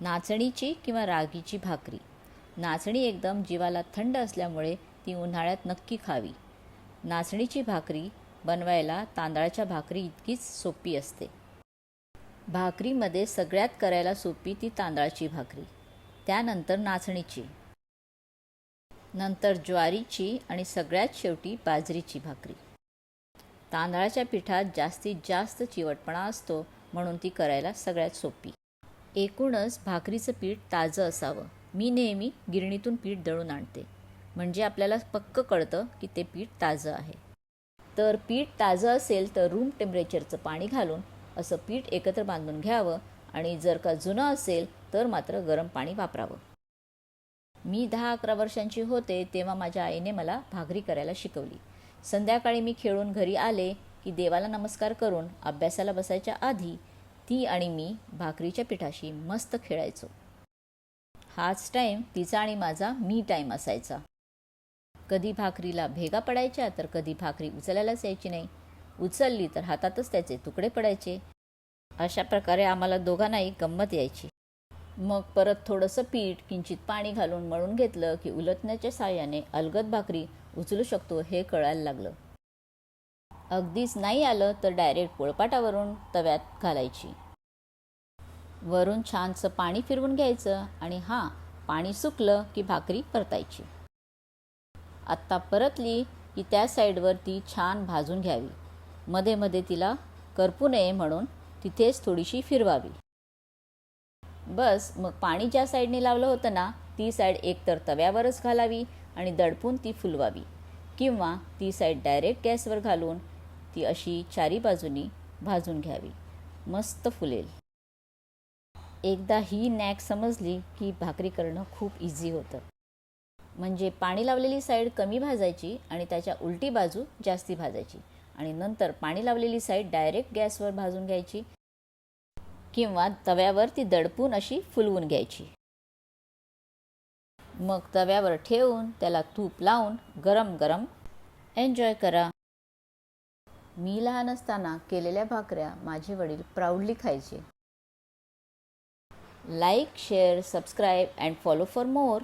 नाचणीची किंवा रागीची भाकरी. नाचणी एकदम जीवाला थंड असल्यामुळे ती उन्हाळ्यात नक्की खावी. नाचणीची भाकरी बनवायला तांदळाच्या भाकरी इतकीच सोपी असते. भाकरीमध्ये सगळ्यात करायला सोपी ती तांदळाची भाकरी. त्यानंतर नाचणीची. नंतर ज्वारीची आणि सगळ्यात शेवटी बाजरीची भाकरी. तांदळाच्या पिठात जास्तीत जास्त चिवटपणा असतो म्हणून ती करायला सगळ्यात सोपी. एकूणच भाकरीचं पीठ ताजं असावं. मी नेहमी गिरणीतून पीठ दळून आणते. म्हणजे आपल्याला पक्क कळतं की ते पीठ ताजं आहे. तर पीठ ताजं असेल तर रूम टेम्परेचरचं पाणी घालून असं पीठ एकत्र बांधून घ्यावं आणि जर का जुनं असेल तर मात्र गरम पाणी वापरावं. मी दहा अकरा वर्षांची होते तेव्हा माझ्या आईने मला भाकरी करायला शिकवली. संध्याकाळी मी खेळून घरी आले की देवाला नमस्कार करून अभ्यासाला बसायच्या आधी ती आणि मी भाकरीच्या पिठाशी मस्त खेळायचो. हाच टाईम तिचा आणि माझा मी टाईम असायचा. कधी भाकरीला भेगा पडायच्या तर कधी भाकरी उचलायलाच यायची नाही. उचलली तर हातातच त्याचे तुकडे पडायचे. अशा प्रकारे आम्हाला दोघांनाही गंमत यायची. मग परत थोडंसं पीठ किंचित पाणी घालून मळून घेतलं की उलटण्याच्या साहाय्याने अलगद भाकरी उचलू शकतो हे कळायला लागलं. अगदीच नाही आलं तर डायरेक्ट पोळपाटावरून तव्यात घालायची. वरून छानसं पाणी फिरवून घ्यायचं आणि हां पाणी सुकलं की भाकरी परतायची. आत्ता परतली की त्या साईडवर ती छान भाजून घ्यावी. मध्ये मध्ये तिला करपू नये म्हणून तिथेच थोडीशी फिरवावी. बस मग पाणी ज्या साईडने लावलं होतं ना ती साईड एकतर तव्यावरच घालावी आणि दडपून ती फुलवावी किंवा ती साईड डायरेक्ट गॅसवर घालून ती अशी चारी बाजूनी भाजून घ्यावी. मस्त फुलेल. एकदा ही नॅक समजली की भाकरी करणं खूप इझी होतं. म्हणजे पाणी लावलेली साईड कमी भाजायची आणि त्याच्या उलटी बाजू जास्ती भाजायची. आणि नंतर पाणी लावलेली साईड डायरेक्ट गॅसवर भाजून घ्यायची किंवा तव्यावर ती दडपून अशी फुलवून घ्यायची. मग तव्यावर ठेवून त्याला तूप लावून गरम गरम एन्जॉय करा. मी लहान असताना केलेल्या भाकऱ्या माझे वडील प्राऊडली खायचे. Like share subscribe and follow for more